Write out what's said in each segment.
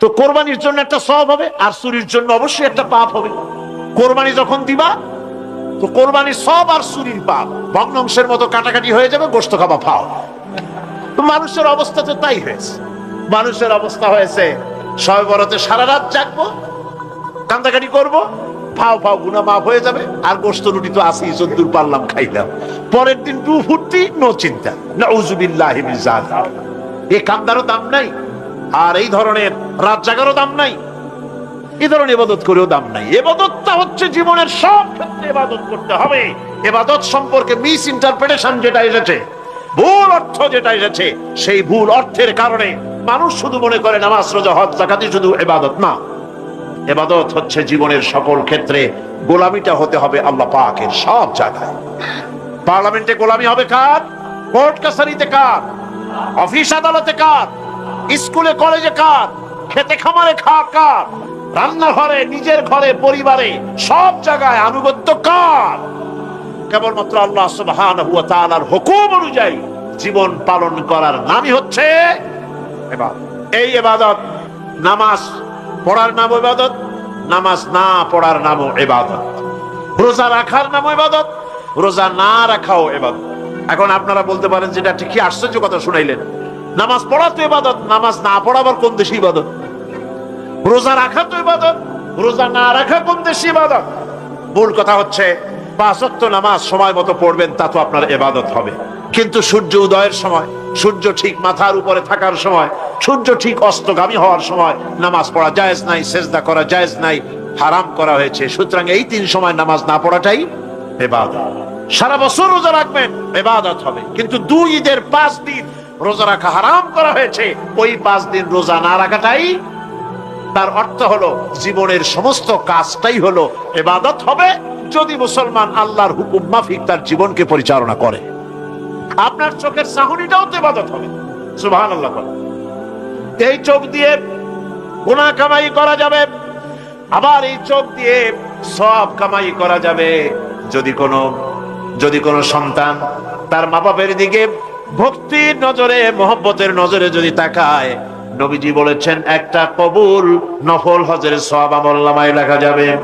তো কোরবানির জন্য একটা সব হবে, আর চুরির জন্য অবশ্যই একটা পাপ হবে। কোরবানি যখন দিবা, তো কোরবানি সব আর চুরির পাপ, ভগ্নাংশের মতো কাটাকাটি হয়ে যাবে গোস্ত খাবা ফাও তো মানুষের অবস্থা তো তাই হয়েছে। মানুষের অবস্থা হয়েছে ছয় বড়তে সারা রাত জাগবো, কান্দাকাটি করব, ফাও ফাও গুনা মাফ হয়ে যাবে, আর গোস্ত রুটি তো আসি যদ্দূর পারলাম, খাইলাম। পরের দিন টু নো চিন্তা না উজুবিল্লাহ এ কান্দারও দাম নাই আর এই ধরনের রাত জাগারও দাম নাই। এই ধরনের এবাদত করেও দাম নাই। এবাদতটা হচ্ছে জীবনের সব ক্ষেত্রে এবাদত করতে হবে। এবাদত সম্পর্কে মিস ইন্টারপ্রিটেশন যেটা এসেছে, ভুল অর্থ যেটা এসেছে, সেই ভুল অর্থের কারণে মানুষ শুধু মনে করে নামাজ, রোজা, হজ জাকাতি শুধু এবাদত না। এবাদত হচ্ছে জীবনের সকল ক্ষেত্রে গোলামিটা হতে হবে আল্লাহ পাকের সব জায়গায়। পার্লামেন্টে গোলামি হবে কার? কোর্ট কাছারিতে কার? অফিস আদালতে কার? স্কুলে, কলেজে কার? খেতে খামারে খা কার? রান্নাঘরে, নিজের ঘরে, পরিবারে, সব জায়গায় আনুগত্য কার? কেবলমাত্র আল্লাহ সুবহানাহু ওয়া তাআলার হুকুম অনুযায়ী জীবন পালন করার নামই হচ্ছে এবাদত। এই এবাদত নামাজ পড়ার নাম ইবাদত নামাজ না পড়ার নামও এবাদত। রোজা রাখার নামও ইবাদত রোজা না রাখাও ইবাদত এখন আপনারা বলতে পারেন যেটা ঠিকই আশ্চর্য কথা শুনাইলেন। নামাজ পড়া তো ইবাদত, নামাজ না পড়া আবার কোন দেশে ইবাদত? রোজা রাখা তো ইবাদত, রোজা না রাখা কোন দেশে ইবাদত? মূল কথা হচ্ছে ওয়াক্ত নামাজ সময় মতো পড়বেন, তা তো আপনার এবাদত হবে। কিন্তু সূর্য উদয়ের সময়, সূর্য ঠিক মাথার উপরে থাকার সময়, সূর্য ঠিক অস্তগামী হওয়ার সময় নামাজ পড়া জায়েজ নাই, সেজদা করা জায়েজ নাই, হারাম করা হয়েছে। সুতরাং এই তিন সময় নামাজ না পড়াটাই এবাদত সারা বছর রোজা রাখবেন এবাদত হবে। কিন্তু দুই ঈদের পাঁচ দিন রোজা রাখা হারাম করা হয়েছে। ওই পাঁচ দিন রোজা না রাখাটাই তার অর্থ হলো, জীবনের সমস্ত কাজটাই হলো এবাদত হবে, যদি মুসলমান আল্লাহর হুকুম মাফিক তার জীবনকে পরিচালনা করে। আপনার চোখের চাহনিটাও তো এবাদত হবে। সুবহান আল্লাহ এই চোখ দিয়ে গুনাহ কামাই করা যাবে, আবার এই চোখ দিয়ে সব কামাই করা যাবে। যদি কোনো যদি কোনো সন্তান তার মা বাপের দিকে ভক্তির নজরে, মোহব্বতের নজরে যদি তাকায়, নবীজি বলেছেন, একটা কবুল, নফল হজের সব আমল নামায় লেখা যাবে।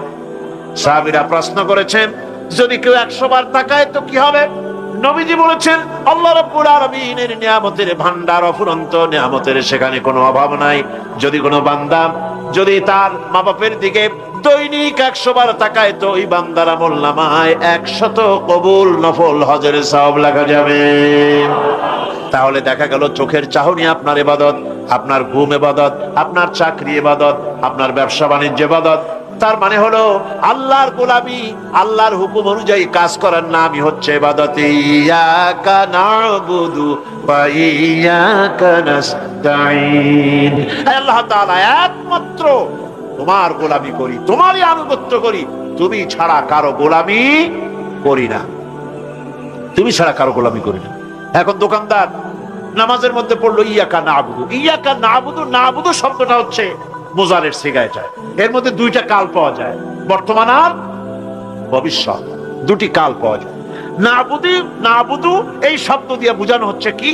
সাহাবীরা প্রশ্ন করেছেন, যদি কেউ একশো বার তাকায় তো কি হবে? নবীজি বলেছেন, আল্লাহ রাব্বুল আলামিনের নিয়ামতের ভান্ডার অফুরন্ত, নিয়ামতের সেখানে কোনো অভাব নাই। যদি কোনো বান্দা, যদি তার মা বাপের দিকে দৈনিক একশো বার তাকায় তো ওই বান্দার আমল নামায়। একশত কবুল নফল হজের সব লেখা যাবে। তাহলে দেখা গেল চোখের চাহনি আপনার এবাদত আপনার ঘুম এবাদত আপনার চাকরি এবাদত আপনার ব্যবসা বাণিজ্য এবাদত তার মানে হলো, আল্লাহর গোলামি, আল্লাহর হুকুম অনুযায়ী কাজ করার নামই হচ্ছে এবাদত আল্লাহ একমাত্র তোমার গোলামি করি, তোমারই আনুগত্য করি, তুমি ছাড়া কারও গোলামি করি না। তুমি ছাড়া কারও গোলামি করি না। এখন দোকানদার, নামাজের মধ্যে পড়ল, ইয়াকা না আবুদু ইয়াকা না আবুদু না আবুদু শব্দটা হচ্ছে মোজারের সিগায়টা এর মধ্যে দুইটা কাল পাওয়া যায়। বর্তমান আর ভবিষ্যৎ। দুটি কাল পাওয়া যায়। এই শব্দ দিয়ে বোঝানো হচ্ছে কি?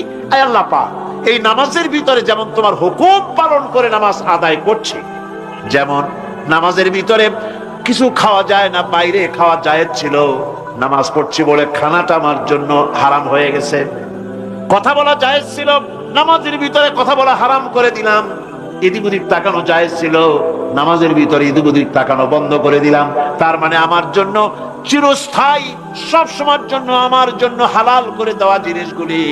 এই নামাজের ভিতরে যেমন তোমার হুকুম পালন করে নামাজ আদায় করছে যেমন নামাজের ভিতরে কিছু খাওয়া যায় না, বাইরে খাওয়া যায় ছিল। নামাজ পড়ছি বলে খানাটা আমার জন্য হারাম হয়ে গেছে। কথা বলা জায়েজ ছিল, নামাজের ভিতরে কথা বলা হারাম করে দিলাম। এদিক ওদিক তাকানো জায়েজ ছিল, নামাজের ভিতরে এদিক ওদিক তাকানো বন্ধ করে দিলাম। তার মানে আমার জন্য চিরস্থায়ী সব সময়ের জন্য আমার জন্য হালাল করে দেওয়া জিনিসগুলি।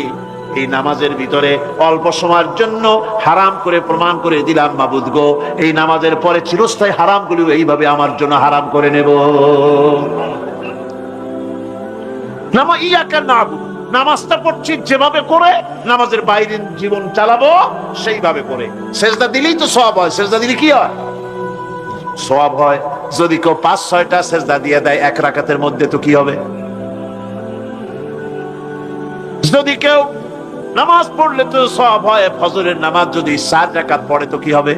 এই নামাজের ভিতরে অল্প সময়ের জন্য হারাম করে প্রমাণ করে দিলাম, মাবুদ গো। এই নামাজের পরে চিরস্থায়ী হারামগুলিও এইভাবে আমার জন্য হারাম করে নেব। নামাজটা পড়ছি যেভাবে করে, নামাজের বাইরের জীবন চালাবো সেইভাবে করে। সেজদা দিলেই তো সব হয়। সেজদা দিলে কি হয়? সব হয়। যদি কেউ পাঁচ, ছয়টা সেজদা দিয়ে দেয় এক রাকাতের মধ্যে তো কি হবে? যদি কেউ নামাজ পড়লে তো সব হয়, ফজরের নামাজ যদি চার রাকাত পড়ে তো কি হবে?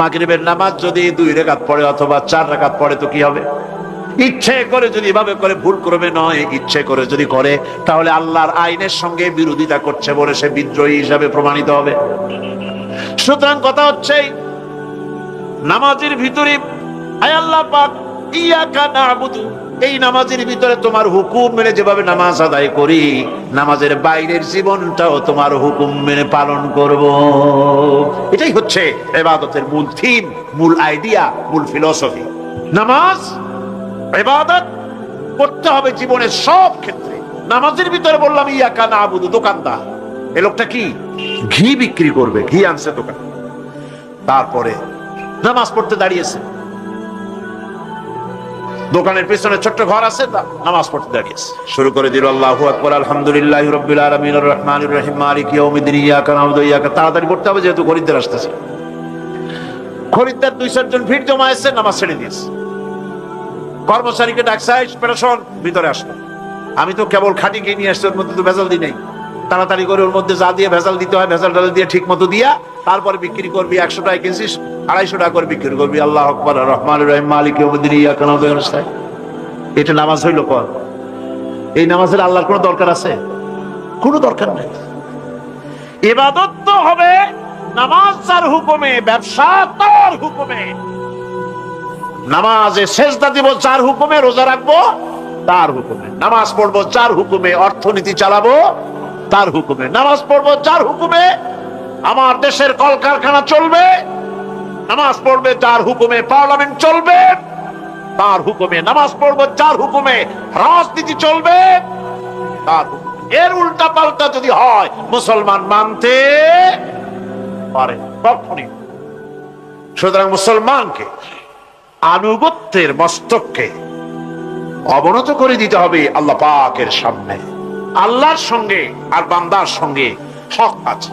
মাগরিবের নামাজ যদি দুই রেখাত পড়ে অথবা চার রেখাত পড়ে তো কি হবে? ইচ্ছে করে যদি এভাবে করে ভুল করবে নয়, ইচ্ছে করে যদি করে, তাহলে আল্লাহর আইনের সঙ্গে বিরোধিতা করছে বলে সে বিদ্রোহী হিসাবে প্রমাণিত হবে। সুতরাং কথা হচ্ছে, নামাজের ভিতরে আয় আল্লাহ পাক, ইয়াকা নাবুদু এই নামাজের ভিতরে তোমার হুকুম মেনে যেভাবে নামাজ আদায় করি, নামাজের বাইরের জীবনটাও তোমার হুকুম মেনে পালন করব। এটাই হচ্ছে এবাদতের মূল থিম মূল আইডিয়া মূল ফিলসফি নামাজ, এবাদত করতে হবে জীবনের সব ক্ষেত্রে। নামাজের ভিতরে বললাম, ইয়াকা না আবুদু দোকানদার। এ লোকটা কি? ঘি বিক্রি করবে, ঘি আনছে দোকান। তারপরে নামাজ পড়তে দাঁড়িয়েছে। দোকানের পিছনে ছোট্ট ঘর আছে নামাজ পড়তে দাঁড়িয়েছে শুরু করে দিল আল্লাহ আকবার, আলহামদুলিল্লাহি রাব্বিল আলামিন আর রহমানির রহিম, মালিকি ইয়াউমিদ্দিন, ইয়াকা ওয়া ইয়াকা তাড়াতাড়ি পড়তে হবে, যেহেতু খরিদ্দার আসতেছে। খরিদ্দার দুই চারজন ভিড় জমা এসে নামাজ ছেড়ে দিয়েছে। কর্মচারীকে ডাকছে পেরেশন, ভিতরে আসলো আমি তো কেবল খাটি কিনে নিয়ে আসছি, ওর মধ্যে তো ভেজাল দিই নাই। তাড়াতাড়ি করে ওর মধ্যে যা দিয়ে ভেজাল দিতে হয় ভেজাল টাল দিয়ে ঠিক মতো দিয়া, তারপরে বিক্রি করবি, একশো টাকা কিনছিস আড়াইশো টাকা করে বিক্রি করবি। আল্লাহ আকবর রহমান রহিম, মালিক। এটা নামাজ হইল কর এই নামাজের আল্লাহর কোনো দরকার আছে? কোনো দরকার নেই। ইবাদত তো হবে, নামাজ যার হুকুমে, ব্যবসা তার হুকুমে। নামাজে দিব যার হুকুমে, রোজা রাখব তার হুকুমে। নামাজ পড়ব যার হুকুমে, অর্থনীতি চালাবো তার হুকুমে। নামাজ পড়ব যার হুকুমে, আমার দেশের কলকারখানা চলবে নামাজ পড়বে, যার হুকুমে পার্লামেন্ট চলবে, তার হুকুমে নামাজ পড়ব, যার হুকুমে রাজনীতি চলবে, তার এর উল্টা পাল্টা যদি হয়, মুসলমান মানতে পারে কখনই সুতরাং মুসলমানকে আনুগত্যের মস্তককে অবনত করে দিতে হবে আল্লাহ পাকের সামনে। আল্লাহর সঙ্গে আর বান্দার সঙ্গে হক আছে।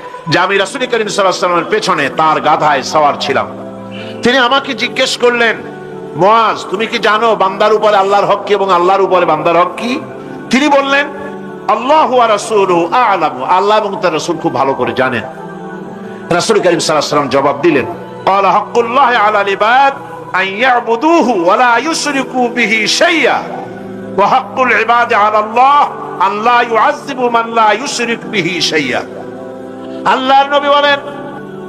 যে আমি রাসুল করিম সাল্লাহামের পেছনে তার গাধায় সওয়ার ছিলাম। তিনি আমাকে জিজ্ঞেস করলেন মহাজ তুমি কি জানো বান্দার উপরে আল্লাহর হক কি এবং আল্লাহর উপরে বান্দার হক কি? তিনি বললেন, আল্লাহ আলাম। আল্লাহ এবং তার রসুল খুব ভালো করে জানেন। রাসুল করিম সাল্লাম জবাব দিলেন আল্লাহ আল্লাহর নবী বলেন,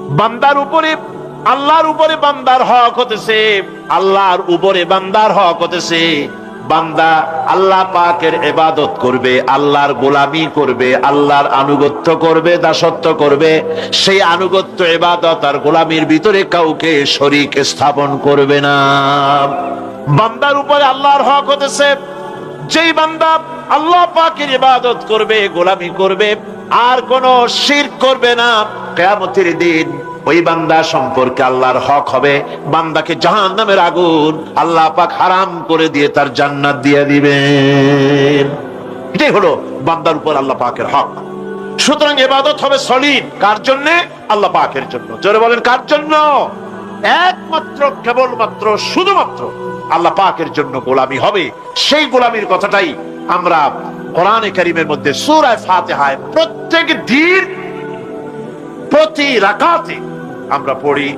বান্দার উপরে, আল্লাহর উপরে বান্দার হক হতেছে, আল্লাহর উপরে বান্দার হক হতেছে। বান্দা আল্লাহ পাকের এবাদত করবে, আল্লাহর গোলামি করবে, আল্লাহর আনুগত্য করবে, দাসত্ব করবে। সেই আনুগত্য এবাদত আর গোলামির ভিতরে কাউকে শরিক স্থাপন করবে না। বান্দার উপরে আল্লাহর হক হতেছে যেই বান্দা আল্লাহ পাকের ইবাদত করবে, গোলামি করবে, আর কোন শির করবে না, কেয়ামতের দিন ওই বান্দা সম্পর্কে আল্লাহর হক হবে। বান্দাকে জাহান নামের আগুন আল্লাহ পাক হারাম করে দিয়ে তার জান্নাত দিয়ে দিবেন। এটাই হলো বান্দার উপর আল্লাহ পাকের হক। সুতরাং এবাদত হবে সলিড কার জন্য? আল্লাহ পাকের জন্য। জোরে বলেন, কার জন্য? একমাত্র, কেবলমাত্র, শুধুমাত্র আল্লাহ পাকের জন্য গোলামি হবে। সেই গোলামির কথাটাই আমরা কোরআনে কারিমের মধ্যে সূরায়ে ফাতিহায় প্রত্যেক দিন, প্রতি রাকাতে আমরা পড়ি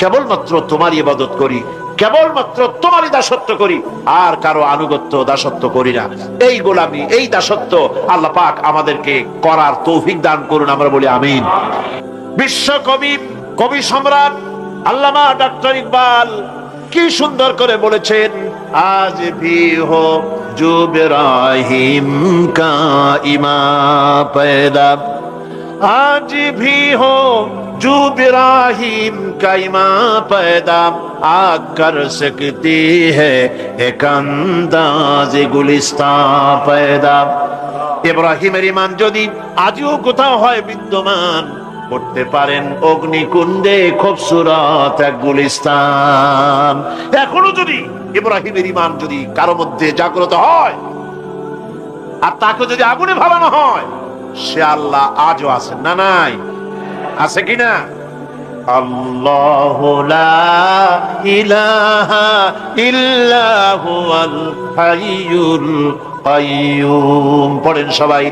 কেবলমাত্র তোমারই ইবাদত করি কেবলমাত্র তোমারই দাসত্ব করি, আর কারও আনুগত্য দাসত্ব করি না। এই গোলামি, এই দাসত্ব আল্লাহ পাক আমাদেরকে করার তৌফিক দান করুন, আমরা বলি আমিন। বিশ্বকবি কবি সম্রাট আল্লামা ডাক্তার ইকবাল কি সুন্দর করে বলেছেন, আজ ভি হো জুবরাহিম কা ইমা পেদা আজ ভি হো وجوب راہیم کا اماں پیدا آ کر سکتی ہے ایک انداز گلستان پیدا ইব্রাহিমের ইমান যদি আজও কোথাও হয় বিদ্যমান করতে পারেন অগ্নিকুণ্ডে খোবসুরত এক গুলিস্তান এখনও যদি ইব্রাহিমের ইমান যদি কারও মধ্যে জাগ্রত হয় আর তাকে যদি আগুনে ভাবানো হয় সে আল্লাহ আজও আছেন না নাই আছে কি না আল্লাহ লা ইলাহা ইল্লা হুয়াল হাইয়ুল কাইয়ুম। পড়েন সবাই।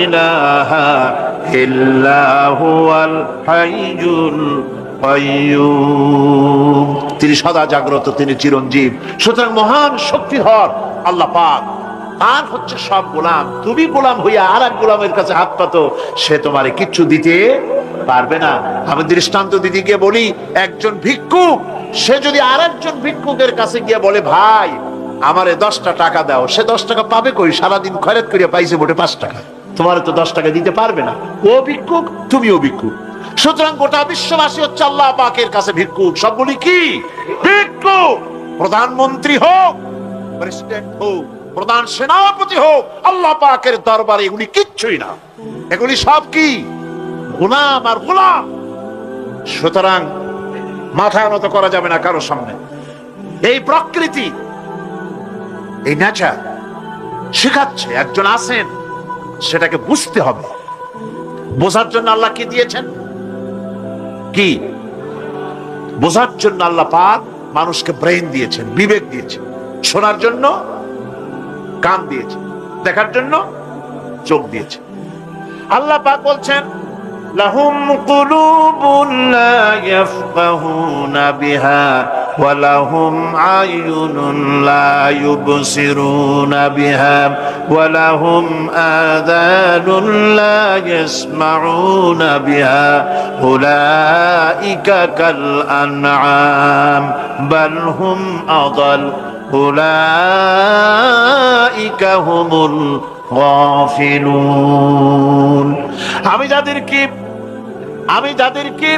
ইলাহা তিনি সদা জাগ্রত তিনি চিরঞ্জীব। সুতরাং মহান শক্তিধর আল্লাহ পাক। আর হচ্ছে সব গোলাম। তুমি গোলাম হইয়া আর এক গোলামের কাছে হাত পাতো, সে তোমারে কিচ্ছু দিতে পারবে না। আমি দৃষ্টান্ত দিদিকে বলি, একজন ভিক্ষুক সে যদি আর একজন ভিক্ষুকের কাছে গিয়ে বলে, ভাই, আমারে দশটা টাকা দাও। সে দশ টাকা পাবে কই? সারাদিন খয়রাত করিয়া পাইছে মোটে পাঁচ টাকা। তোমার তো দশ টাকা দিতে পারবে না। ও ভিক্ষুক, তুমিও ভিক্ষুক। সুতরাং গোটা বিশ্ববাসী হচ্ছে আল্লাহ পাকের কাছে ভিক্ষুক। সবগুলি কি? ভিক্ষুক! প্রধানমন্ত্রী হোক, প্রেসিডেন্ট হোক প্রধান সেনাপতি হোক, আল্লাহ পাকের দরবারে এগুলি কিচ্ছুই না। এগুলি সব কি? গোলাম আর গোলাম। সুতরাং মাথা নত করা যাবে না কারও সামনে। এই প্রকৃতি, এই নেচার শেখাচ্ছে, একজন আছেন, সেটাকে বুঝতে হবে। বোঝার জন্য আল্লাহ কি দিয়েছেন? কি? বোঝার জন্য আল্লাহ পাক মানুষকে ব্রেন দিয়েছেন, বিবেক দিয়েছেন। শোনার জন্য কান দিয়েছে, দেখার জন্য চোখ দিয়েছে। আল্লাহ পাক বলছেন, লাহুম কুলুবুন লা ইয়াফকাহুনা বিহা ওয়া লাহুম আয়ুনুন লা ইউবসিরুনা বিহা ওয়া লাহুম আযানুন লা ইয়াসমাউনা বিহা উলাইকা কাল আনআম বাল হুম আদাল উলাইকা হুমুল গাফিলুন। আমি যাদেরকে আমি যাদেরকে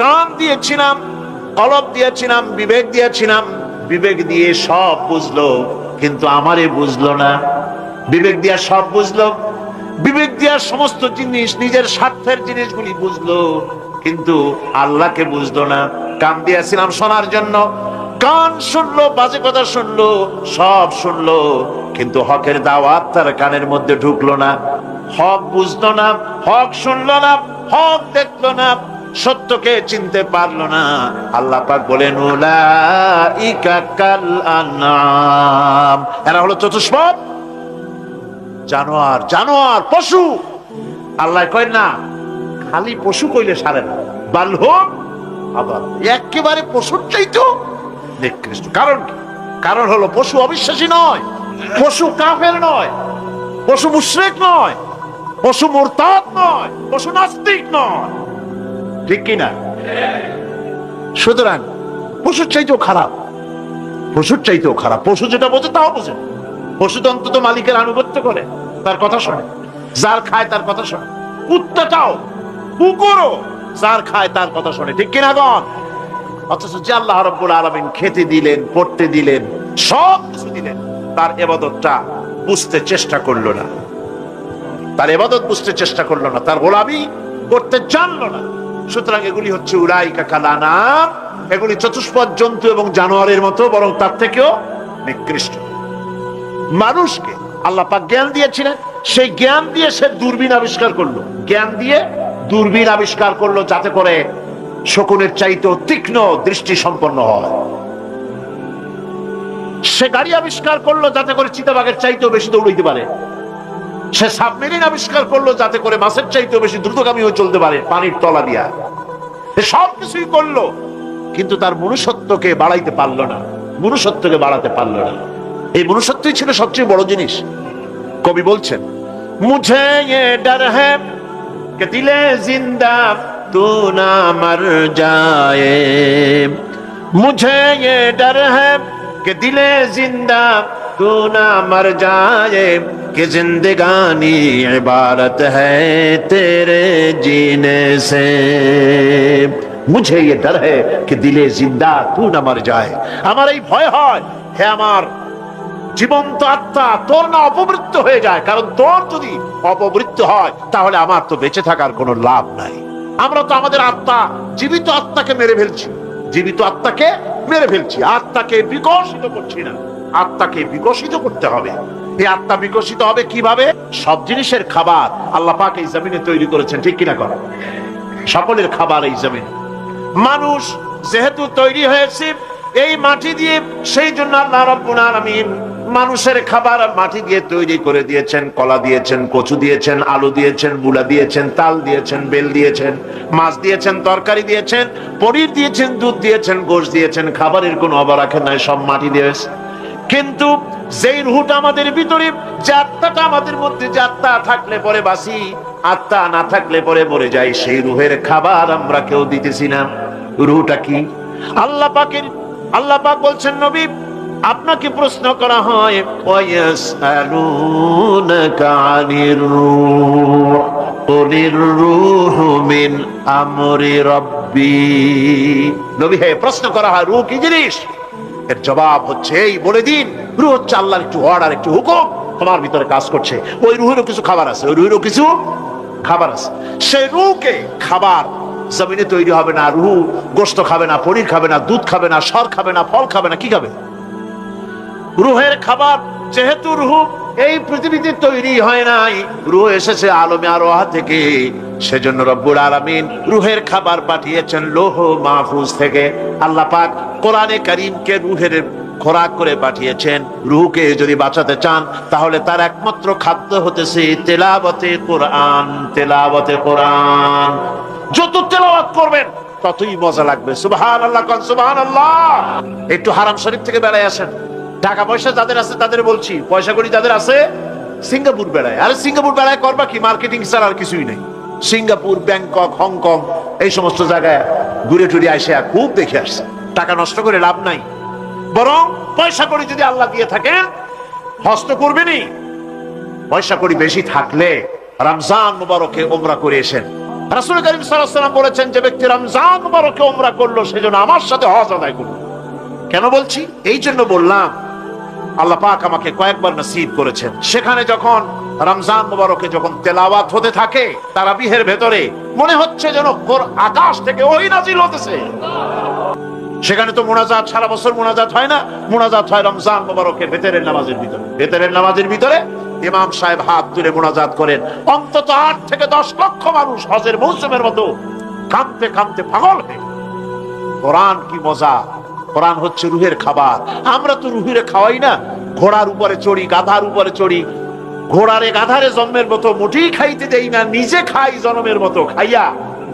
কান দিয়েছিলাম, কলব দিয়েছিলাম, বিবেক দিয়েছিলাম, বিবেক দিয়ে সব বুঝলো, কিন্তু আমারে বুঝলো না। বিবেক দিয়া সব বুঝলো, বিবেক দিয়া সমস্ত জিনিস, নিজের স্বার্থের জিনিসগুলি বুঝলো, কিন্তু আল্লাহকে বুঝলো না। কান দিয়েছিলাম শোনার জন্য কান শুনলো, বাজে কথা শুনলো, সব শুনলো, কিন্তু হকের দাওয়াত তার কানের মধ্যে ঢুকলো না। হক বুঝলো না, হক শুনলো না, হক দেখল না, সত্যকে চিনতে পারল না। আল্লাহ পাক বলেন এরা হলো চতুষ্পদ। জানোয়ার জানোয়ার, পশু। আল্লাহ কয়, না, খালি পশু কইলে সারে না। বালহম আবার একেবারে পশুর চাইতো নিকৃষ্ট কারণ কারণ হলো পশু অবিশ্বাসী নয়, পশু কাফের নয়, পশু মুশরিক নয়, পশু মুরতাদ নয়, পশু নাস্তিক নয়। ঠিক কি না? সুতরাং পশুর চাইতেও খারাপ, পশুর চাইতেও খারাপ। পশু যেটা বোঝে তাও বোঝে। না। পশু তো মালিকের আনুগত্য করে, তার কথা শোনে। যার খায় তার কথা শোনে। কুত্তাটাও কুকুরও যার খায় তার কথা শোনে। ঠিক কিনা গন অথচ যে আল্লাহ রব্বুল আলমিন খেতে দিলেন, পড়তে দিলেন, সব কিছু দিলেন, তার এবাদতটা বুঝতে চেষ্টা করল না। তার এবাদত বুঝতে চেষ্টা করল না, তার গোলামি করতে জানলো না। সুতরাং এগুলি হচ্ছে এগুলি চতুষ্পদ জন্তু এবং জানোয়ারের মতো, বরং তার থেকেও নিকৃষ্ট। মানুষকে আল্লাহ পাক জ্ঞান দিয়েছিলেন, সেই জ্ঞান দিয়ে সে দূরবীন আবিষ্কার করল। জ্ঞান দিয়ে দূরবীন আবিষ্কার করল যাতে করে শকুনের চাইতে তীক্ষ্ণ দৃষ্টি সম্পন্ন হয়। সে গাড়ি আবিষ্কার করল যাতে করে চিতাবাগের চাইতেও বেশি দৌড়াইতে পারে। সে সাবমেরিন আবিষ্কার করল যাতে করে মাছের চাইতেও বেশি দ্রুতগামী হয়ে চলতে পারে পানির তলা দিয়া। সব কিছুই করল, কিন্তু তার মনুষ্যত্বকে বাড়াইতে পারল না। মনুষ্যত্বকে বাড়াতে পারল না। এই মনুষ্যত্বই ছিল সবচেয়ে বড় জিনিস। কবি বলছেন, মুঝে ডার হ্যাঁ দিলে জিন্দা तू ना मर जाए मुझे ये डर है कि दिले जिंदा तू ना मर जाए कि जिंदगानी इबारत है तेरे जीने से मुझे ये डर है कि दिले जिंदा तू না মর যায় আমার এই ভয় হয় হে আমার জীবন্ত আত্মা তোর না অপমৃত্যু হয়ে যায় কারণ তোর যদি অপমৃত্যু হয় তাহলে আমার তো বেঁচে থাকার কোনো লাভ নাই আমরা তো আমাদের আত্মা, জীবিত আত্মাকে মেরে ফেলছি। জীবিত আত্মাকে মেরে ফেলছি। আত্মাকে বিকশিত করছি না। আত্মাকে বিকশিত করতে হবে। এই আত্মা বিকশিত হবে কীভাবে? সব জিনিসের খাবার আল্লাহ পাক এই জমিনে তৈরি করেছেন, ঠিক কিনা করা সকলের খাবার এই জমিন। মানুষ যেহেতু তৈরি হয়েছে এই মাটি দিয়ে, সেই জন্য আল্লাহ রাব্বুল আলামিন মানুষের খাবার মাটি দিয়ে তৈরি করে দিয়েছেন, কলা দিয়েছেন, কচু দিয়েছেন, আলু দিয়েছেন, মূলা দিয়েছেন, তাল দিয়েছেন, বেল দিয়েছেন, মাছ দিয়েছেন, তরকারি দিয়েছেন, পনির দিয়েছেন, দুধ দিয়েছেন, গোশ দিয়েছেন, খাবারের কোনো অভাব রাখেন নাই, সব মাটি দিয়েছে কিন্তু যেই রুহটা আমাদের ভিতরে, যে আমাদের মধ্যে, যে থাকলে পরে বাসি আত্মা না থাকলে পরে মরে যায় সেই রুহের খাবার আমরা কেউ দিতেছি না। রুহটা কি? আল্লাহ পাকের আল্লাহ পাক বলছেন, নবী, আপনাকে প্রশ্ন করা হয় নবী, হে, প্রশ্ন করা হয়, রূহ কি জিনিস? এর জবাব হচ্ছে, এই, বলে দিন, রুহ হচ্ছে আল্লাহর একটু অর্ডার একটু হুকুম, তোমার ভিতরে কাজ করছে। ওই রুহেরও কিছু খাবার আছে, ওই রুহেরও কিছু খাবার আছে। সেই রুহকে খাবার জমিনে তৈরি হবে না, রুহ গোস্ত খাবে না, পনির খাবে না, দুধ খাবে না, সর খাবে না, ফল খাবে না, কি খাবে? রুহের খাবার, যেহেতু রুহ এই পৃথিবীতে তৈরি হয় নাই, রুহ এসেছে আলমে আরোহা থেকে। সেজন্য রব্বুল আলামিন রুহের খাবার পাঠিয়েছেন লোহ মাহফুজ থেকে। আল্লাহ পাক কোরআনে করিমকে রুহের খোরাক করে পাঠিয়েছেন। রুহকে যদি বাঁচাতে চান, তাহলে তার একমাত্র খাদ্য হতেছে তেলাবতে কোরআন তেলাবতে কোরআন। যত তেলাওয়াত করবেন, ততই মজা লাগবে। সুবহান আল্লাহ কন সুবহান আল্লাহ একটু হারাম শরীফ থেকে বেড়ায় আসেন। টাকা পয়সা যাদের আছে তাদের বলছি পয়সা করি যাদের আছে, সিঙ্গাপুর বেড়ায়। আরে সিঙ্গাপুর বেড়ায় করবা কি? মার্কেটিং ছাড়া আর কিছুই নেই। সিঙ্গাপুর, ব্যাংকক, হংকং, এই সমস্ত জায়গায় ঘুরে টুরে আসে খুব দেখে আসছে। টাকা নষ্ট করে লাভ নাই। বরং পয়সা করি যদি আল্লাহ দিয়ে থাকেন, হস্ত করবেনই। পয়সা করি বেশি থাকলে রমজান মুবারকে ওমরা করে এসেন। রাসূল করিম সাল্লাম বলেছেন যে ব্যক্তি রমজান বরকে ওমরা করল, সেজন্য আমার সাথে হজ আদায় করল। কেন বলছি? এই জন্য বললাম, আল্লাহ পাক আমাকে কয়েকবার নসিব করেছেন। সেখানে যখন রমজান মুবারকে যখন তেলাওয়াত হতে থাকে তারা বিহের ভেতরে মনে হচ্ছে যেন ঘোর আকাশ থেকে ওই নাজিল হতেছে। সেখানে তো মোনাজাত সারা বছর মোনাজাত হয় না। মোনাজাত হয় রমজান মুবারকে ভেতরের নামাজের ভিতরে। ভেতরের নামাজের ভিতরে ইমাম সাহেব হাত তুলে মোনাজাত করেন। অন্তত আট থেকে দশ লক্ষ মানুষ হজের মৌসুমের মতো কাঁদতে কাঁদতে পাগল হয়ে কোরআন কি মজা? কোরআন হচ্ছে রুহের খাবার। আমরা তো রুহের খাওয়াই না। ঘোড়ার উপরে চড়ি, গাধার উপরে চড়ি। ঘোড়ারে গাধারে জন্মের মতো মোটেই খাইতে দেই না, নিজে খাই জন্মের মতো, খাইয়া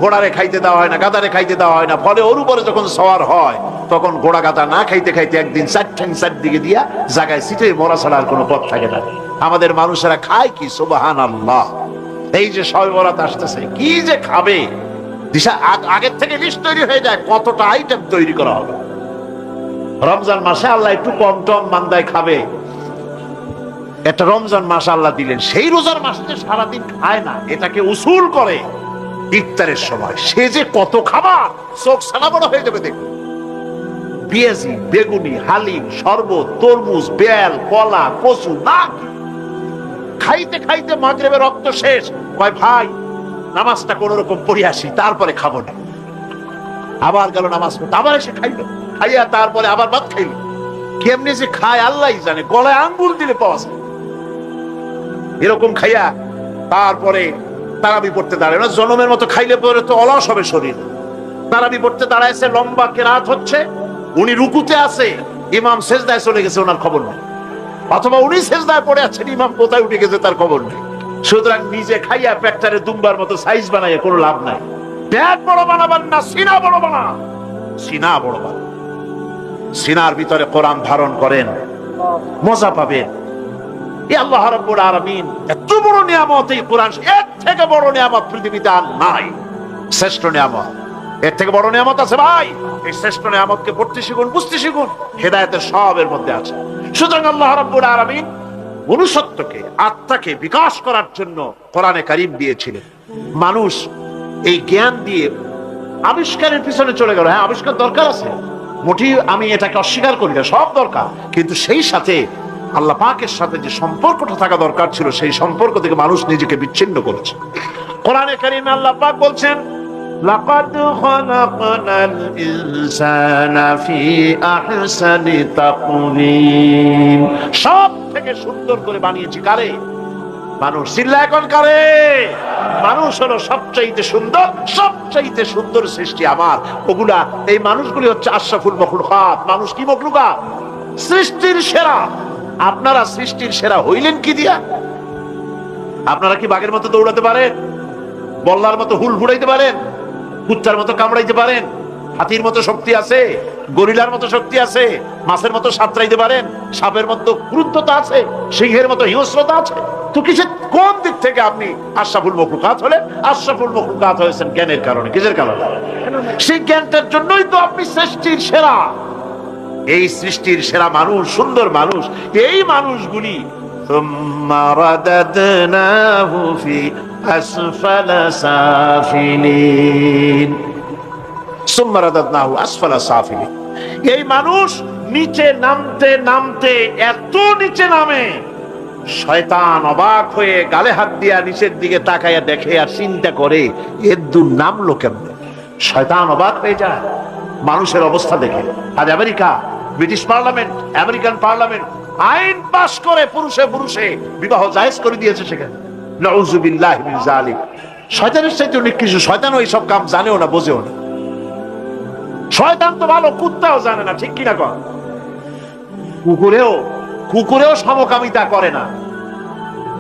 ঘোড়ারে খাইতে দেওয়া হয় না, গাদারে খাইতে দেওয়া হয় না। ফলে ওর উপরে যখন সওয়ার হয়, তখন ঘোড়া গাদা না খাইতে খাইতে একদিন চার ঠ্যাং চার দিকে দিয়া জায়গায় সিটে মরা ছাড়া আর কোনো পথ থাকে না। আমাদের মানুষেরা খায় কি? সুবাহান আল্লাহ এই যে সবে বরাত আসতেছে, কি যে খাবে? দিশা, আগ- আগের থেকে লিস্ট তৈরি হয়ে যায়, কতটা আইটেম তৈরি করা হবে। রমজান মাসে আল্লাহ একটু কম টম মান্দায় খাবে। একটা রমজান মাস আল্লাহ দিলেন, সেই রোজার মাসে যে সারাদিন খায় না, এটাকে উসুল করে। ইফতারের সময়। সে যে কত খাবার, চোখ সানা বড় হয়ে যাবে দেখুন। পেঁয়াজি, বেগুনি, হালিম, শরবত, তরমুজ, বেল, কলা, কচু, না খাইতে খাইতে মাগরেবে রক্ত শেষ। কয়, ভাই, নামাজটা কোন রকম পড়ে আসি, তারপরে খাব না। আবার গেল নামাজ পড়তে। আবার এসে খাইলো। খাইয়া তারপরে আবার ভাত খাইলো। কেমনি যে খায় আল্লাহ জানে। গলায় আঙ্গুল দিলে পাওয়া যায়। এরকম খাইয়া তারপরে তারাবি পড়তে দাঁড়ায় না, জনমের মতো খাইলে পরে তো অলস হবে শরীর। তারাবি পড়তে দাঁড়াইছে, লম্বা কেরাত হচ্ছে, উনি রুকুতে আছে, ইমাম সেজদায় চলে গেছে, ওনার খবর নেই। অথবা উনি সেজদায় পড়ে আছেন, ইমাম কোথায় উঠে গেছে তার খবর নেই। সুতরাং নিজে খাইয়া পেটটারে দুম্বার মতো সাইজ বানাইয়া কোনো লাভ নাই। পেট বড় বানাবার না, সিনা বড় বানা। সিনা বড় বানা। সিনার ভিতরে কোরআন ধারণ করেন, মজা পাবেন। আল্লাহ আলামিন, এত বড় নিয়ামত এই এর থেকে বড় নিয়ামত পৃথিবীতে আর নাই। শ্রেষ্ঠ নিয়ামত। এর থেকে বড় নিয়ামত আছে ভাই, এই শ্রেষ্ঠ নিয়ামতকে পড়তে শিখুন, বুঝতে শিখুন, হেদায়তের মধ্যে আছে। সুতরাং আল্লাহ আলামিন মনুষ্যত্বকে, আত্মাকে বিকাশ করার জন্য কোরআনে কারিম দিয়েছিলেন। মানুষ এই জ্ঞান দিয়ে আবিষ্কারের পিছনে চলে গেল। হ্যাঁ আবিষ্কার দরকার আছে। মোটি আমি এটাকে অস্বীকার করি না, সব দরকার। কিন্তু সেই সাথে আল্লাহ পাকের সাথে যে সম্পর্কটা থাকা দরকার ছিল, সেই সম্পর্ক থেকে মানুষ নিজেকে বিচ্ছিন্ন করেছে। কোরআনে কারিমে আল্লাহ পাক বলছেন সব থেকে সুন্দর করে বানিয়েছি কারে? মানুষ চিল্লা, এখন কারে? মানুষ হলো সবচাইতে সুন্দর সবচাইতে সুন্দর সৃষ্টি আমার। ওগুলা, এই মানুষগুলি হচ্ছে আশরাফুল মখলুকাত। মানুষ কি মখলুকাত? সৃষ্টির সেরা। আপনারা সৃষ্টির সেরা হইলেন কি দিয়া? আপনারা কি বাঘের মতো দৌড়াতে পারেন? বল্লার মতো হুল ফুড়াইতে পারেন? কুচ্চার মতো কামড়াইতে পারেন? হাতির মতো শক্তি আছে? গরিলার মতো শক্তি আছে? মাছের মতো সাঁতরাইতে পারেন? সাপের মতো ক্রুদ্ধতা আছে? সিংহের মতো হিংস্রতা আছে? তো কিসের, কোন দিক থেকে আপনি আশরাফুল মখলুকাত হলে আশরাফুল মখলুকাত হয়েছেন জ্ঞানের কারণে। কিসের কারণে? সেই জ্ঞানটার জন্যই তো আপনি সৃষ্টির সেরা। এই সৃষ্টির সেরা মানুষ, সুন্দর মানুষ, এই মানুষগুলি এই মানুষ নিচে নামতে নামতে এত নিচে নামে, শয়তান অবাক হয়ে গালে হাত দিয়া নিচের দিকে তাকাইয়া দেখে আর চিন্তা করে, এর দু নামলো কেমনে? শয়তান অবাক হয়ে যায়। মানুষের অবস্থা দেখে। আজ America, British parliament, American parliament, আইন পাশ করে পুরুষে পুরুষে বিবাহ জায়েজ করে দিয়েছে সেখানে। শয়তানের চাইতে অনেক কিছু। শয়তানও এইসব কাম জানেও না, বোঝেও না। শয়তান তো ভালো, কুত্তাও জানে না, ঠিক কিনা কর কুকুরেও কুকুরেও সমকামিতা করে না।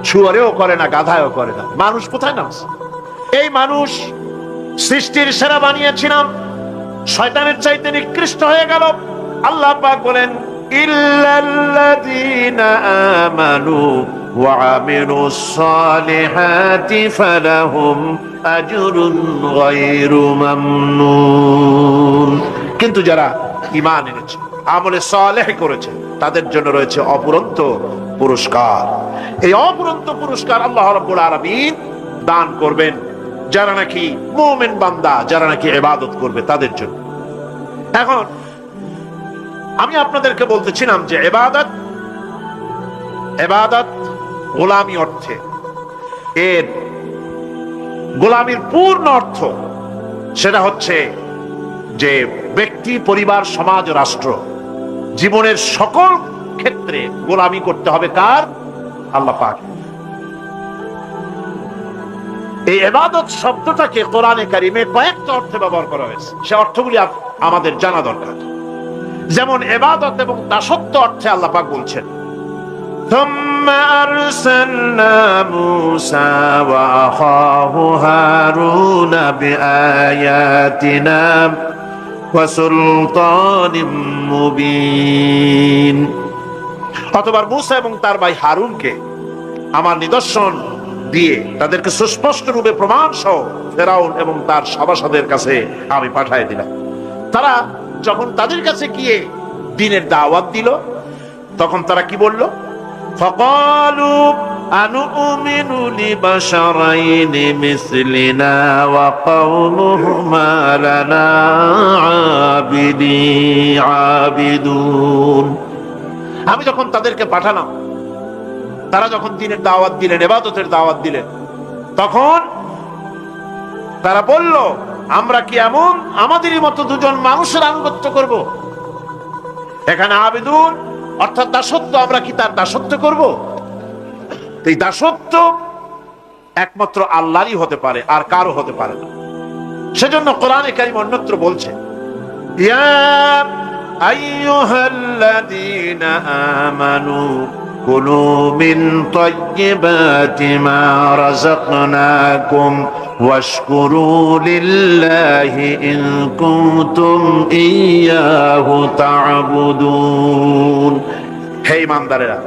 শুয়ারেও করে না, গাধায়ও করে না। মানুষ কোথায় নামছে? এই মানুষ সৃষ্টির সেরা বানিয়েছিলাম। শয়তানের চাইতে নিকৃষ্ট হয়ে গেল। আল্লাহ পাক বলেন আমানু ওয়া আমিলুস সালিহাতি ফালাহুম আজরুন গায়রু মামনুন। কিন্তু যারা ঈমান এনেছে, আমলে সালেহ করেছে, তাদের জন্য রয়েছে অপুরন্ত পুরস্কার। এই অপুরন্ত পুরস্কার আল্লাহ রাব্বুল আলামিন দান করবেন। যারা নাকি মুমিন বান্দা, যারা নাকি ইবাদত করবে তাদের জন্য। এখন, আমি আপনাদেরকে বলতেছিলাম যে এবাদত এবাদত গোলামি অর্থে। এর গোলামির পূর্ণ অর্থ সেটা হচ্ছে যে ব্যক্তি, পরিবার, সমাজ, রাষ্ট্র জীবনের সকল ক্ষেত্রে গোলামি করতে হবে কার? আল্লাহ পাক। এই এবাদত শব্দটাকে কোরআনে কারিমে কয়েকটা অর্থে ব্যবহার করা হয়েছে সে অর্থগুলি আপ- আমাদের জানা দরকার যেমন এবাদত এবং দাসত্ব অর্থে আল্লাহ পাক বলছেন ثم أرسلنا موسى وأخاه هارون بآياتنا وسلطان مبين অতবার মুসা এবং তার ভাই হারুনকে আমার নিদর্শন দিয়ে তাদেরকে সুস্পষ্ট রূপে প্রমাণ সহ ফেরাউন এবং তার সভাসদের কাছে আমি পাঠায় দিলাম। তারা যখন তাদের কাছে গিয়ে দিনের দাওয়াত দিল, তখন তারা কি বলল? ফকালু আনুমিনু লিবাশারাইনি মিসলিনা ওয়া কাওলুহুমা লানা আবিদি আবিদুন। আমি যখন তাদেরকে পাঠালাম তারা যখন দিনের দাওয়াত দিলেন, এবাদতের দাওয়াত দিলেন, তখন তারা বলল, আমরা কি এমন আমাদেরই মতো দুজন মানুষের আনুগত্য করব? এখানে আবেদন, অর্থাৎ দাসত্ব, আমরা কি তার দাসত্ব করব? এই দাসত্ব একমাত্র আল্লাহরই হতে পারে, আর কারও হতে পারে না। সেজন্য কোরআনে কারিম অন্যত্র বলছে, ইয়া আইয়ুহাল্লাযীনা আমানু কুলু মিন তাইয়্যিবাতি মা রাযাকনাকুম ওয়াশকুরু লিল্লাহি ইন কুনতুম ইয়্যাহু তা'বুদুন হে ইমানদারেরা,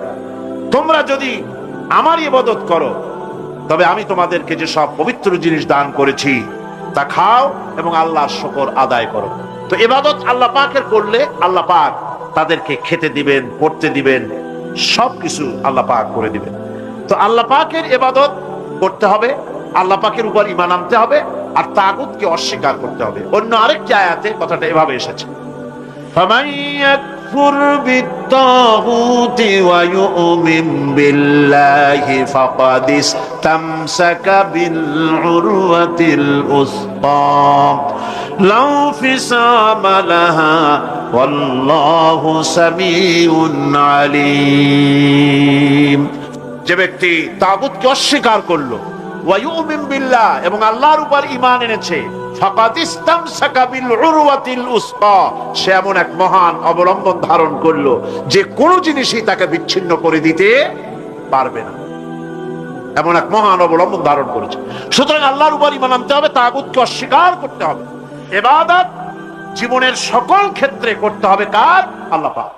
তোমরা যদি আমার ইবাদত করো, তবে আমি তোমাদেরকে যে সব পবিত্র জিনিস দান করেছি, তা খাও এবং আল্লাহর শকর আদায় করো। তো এবাদত আল্লাহ পাকের করলে আল্লাহ পাক তাদেরকে খেতে দিবেন, পড়তে দিবেন সব কিছু আল্লাহ পাক করে দিবেন। তো আল্লাহ পাকের এবাদত করতে হবে, আল্লাহ পাকের উপর ইমান আনতে হবে, আর তাগুতকে অস্বীকার করতে হবে। অন্য আরেকটি আয়াতে কথাটা এভাবে এসেছে। يكفر بالطاغوت ويؤمن بالله فقد استمسك بالعروة الأثقى لا انفصام لها والله سميع عليم যে ব্যক্তি তাগুতকে অস্বীকার করলো ওয়ায়ুমিন এবং আল্লাহর উপর ঈমান এনেছে। ফাকাদ সে এমন এক মহান অবলম্বন ধারণ করল, যে কোনো জিনিসই তাকে বিচ্ছিন্ন করে দিতে পারবে না। এমন এক মহান অবলম্বন ধারণ করেছে। সুতরাং আল্লাহর উপর ঈমান আনতে হবে, তাগুতকে অস্বীকার করতে হবে। এবাদত জীবনের সকল ক্ষেত্রে করতে হবে কার? আল্লাহ পাক।